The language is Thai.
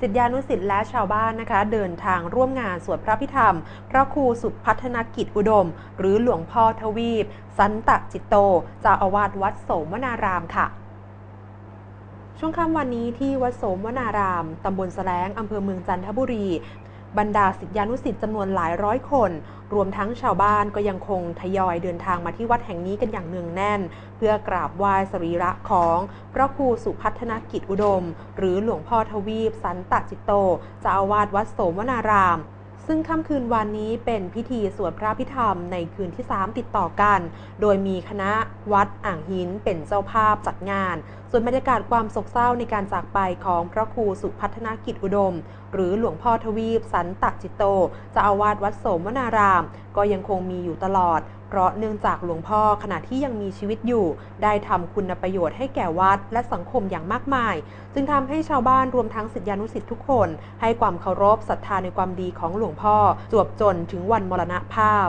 ศิษยานุศิษย์และชาวบ้านนะคะ เดินทางร่วมงานสวดพระพิธรรม พระครูสุพัฒนกิจอุดม หรือหลวงพ่อทวีป สันตจิตโตเจ้าอาวาสวัดโสมวนารามค่ะช่วงค่ำวันนี้ที่วัดโสมวนาราม ตำบลแสลง อำเภอเมืองจันทบุรี บรรดาศิษยานุศิษย์จำนวนหลายร้อยคน รวมทั้งชาวบ้านก็ยังคงทยอยเดินทางมาที่วัดแห่งนี้กันอย่างเนืองแน่น เพื่อกราบไหว้สรีระของพระครูสุพัฒนกิจอุดม หรือหลวงพ่อทวีปสันตจิตโตเจ้าอาวาสวัดโสมวนาราม ซึ่งค่ำคืนวันนี้เป็นพิธีสวดพระพิธรรมในคืนที่ 3 ติดต่อกัน โดยมีคณะวัดอ่างหินเป็นเจ้าภาพจัดงาน ส่วนบรรยากาศความโศกเศร้าในการจากไปของพระครูสุพัฒนกิจอุดม หรือหลวงพ่อทวีปสันตจิตโตจะอาวาสวัดโสมวนารามก็ยังคงมีอยู่ตลอด เพราะเนื่องจากหลวงพ่อขณะที่ยังมีชีวิตอยู่ ได้ทำคุณประโยชน์ให้แก่วัดและสังคมอย่างมากมาย จึงทำให้ชาวบ้านรวมทั้งศิษยานุศิษย์ทุกคน ให้ความเคารพศรัทธาในความดีของหลวงพ่อ จวบจนถึงวันมรณภาพ